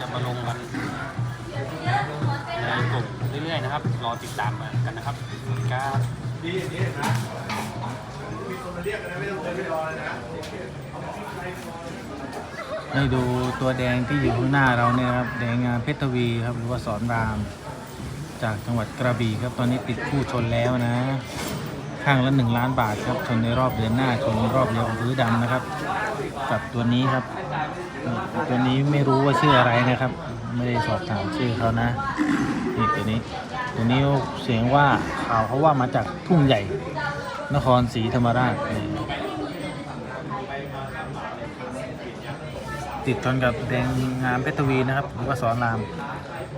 จะมาลงกันในกลุ่มเรื่อยๆนะครับ รอติดตามกันนะครับขอบคุณครับให้ดูตัวแดงที่อยู่ข้างหน้าเราเนี่ยครับ แดงงามเพชรทวีครับหรือว่าสอนราม จากจังหวัดกระบี่ครับตอนนี้ติดคู่ชนแล้วนะ ข้างละหนึ่งล้านบาทครับชนในรอบเดือนหน้าชนรอบเดียวพื้นดำนะครับ กับตัวนี้ครับ ตัวนี้ไม่รู้ว่าชื่ออะไรนะครับ ไม่ได้สอบถามชื่อเขานะนี่ตัวนี้ ตัวนี้เสียงว่าข่าวเขาว่ามาจากทุ่งใหญ่ นครศรีธรรมราชติดชนกับแดงงามเพชรทวีนะครับหรือว่าสอนราม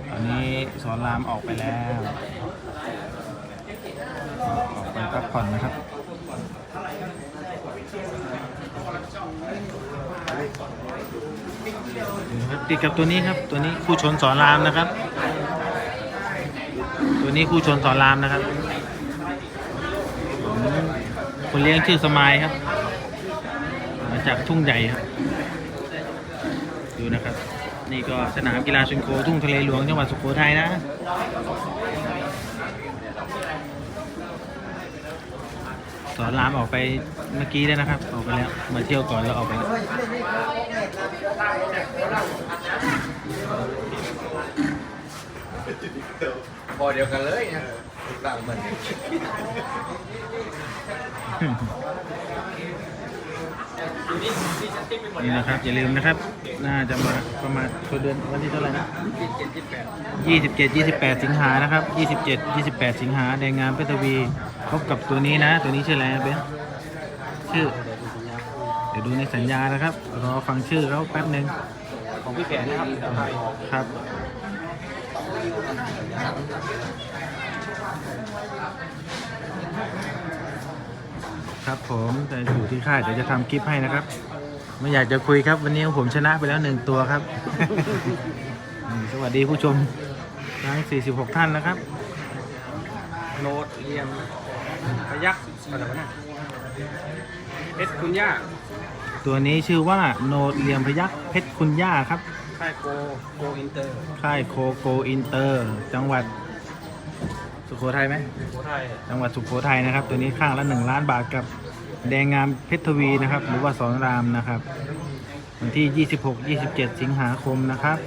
ตอนนี้สอนรามออกไปแล้ว ผ่อนนะครับติดกับตัวนี้ครับ ตัวนี้คู่ชนสอนรามนะครับ ตัวนี้คู่ชนสอนรามนะครับคนเลี้ยงชื่อสมายครับ มาจากทุ่งใหญ่ครับ ดูนะครับ นี่ก็สนามกีฬาชนโคทุ่งทะเลหลวงจังหวัดสุโขทัยนะ สอนรามออกไปเมื่อกี้แล้วนะครับ ออกไปแล้ว มาเที่ยวก่อนแล้วออกไปแล้วพอเดียวกันเลยนะต่างเหมือนกันนี่นะครับอย่าลืมนะครับ น่าจะมาประมาณเดือนวันที่เท่าไหร่นะยี่สิบเจ็ดยี่สิบแปดสิงหานะครับยี่สิบเจ็ดยี่สิบแปดสิงหาแดงงามเพชรทวี พบกับตัวนี้นะ ตัวนี้ชื่ออะไรนะเบนชื่อ เดี๋ยวดูในสัญญานะครับ รอฟังชื่อเขาแป๊บหนึ่งของพี่แผนนะครับครับครับผมแต่อยู่ที่ค่ายเดี๋ยวจะทำคลิปให้นะครับ ไม่อยากจะคุยครับ วันนี้ผมชนะไปแล้วหนึ่งตัวครับอืมสวัสดีผู้ชมทั้ง 46 ท่านนะครับ โนดเรียม พยักษ์อะไรวะเนี่ยเพชรคุณย่าตัวนี้ชื่อว่าโนดเหลี่ยมพยักเพชรคุณย่าครับค่ายโกโกอินเตอร์ค่ายโคโกอินเตอร์ จังหวัดสุโขทัยไหมโคไทยจังหวัดสุโขทัยนะครับ ตัวนี้ข้างละ1ล้านบาทกับแดงงามเพชรทวีนะครับ หรือว่าสอนรามนะครับวันที่ 26 27 สิงหาคมนะครับ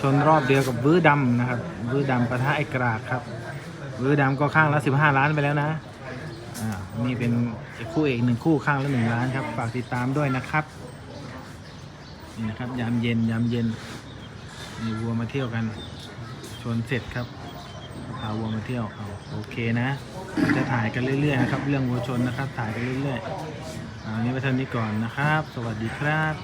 ชนรอบเดียวกับวื้อดำนะครับวื้อดำปะทะไอกรากครับวื้อดำก็ข้างละ 15 ล้านไปแล้วนะ อ่านี่เป็นอีกคู่เอกหนึ่งคู่ข้างละ1ล้านครับ ฝากติดตามด้วยนะครับนี่นะครับ ยามเย็นยามเย็นมีวัวมาเที่ยวกัน ชนเสร็จครับพาวัวมาเที่ยวเอาโอเคนะ จะถ่ายกันเรื่อยๆนะครับ เรื่องวัวชนนะครับ ถ่ายกันเรื่อยๆเอาอันนี้ไว้เท่านี้ก่อนนะครับ สวัสดีครับ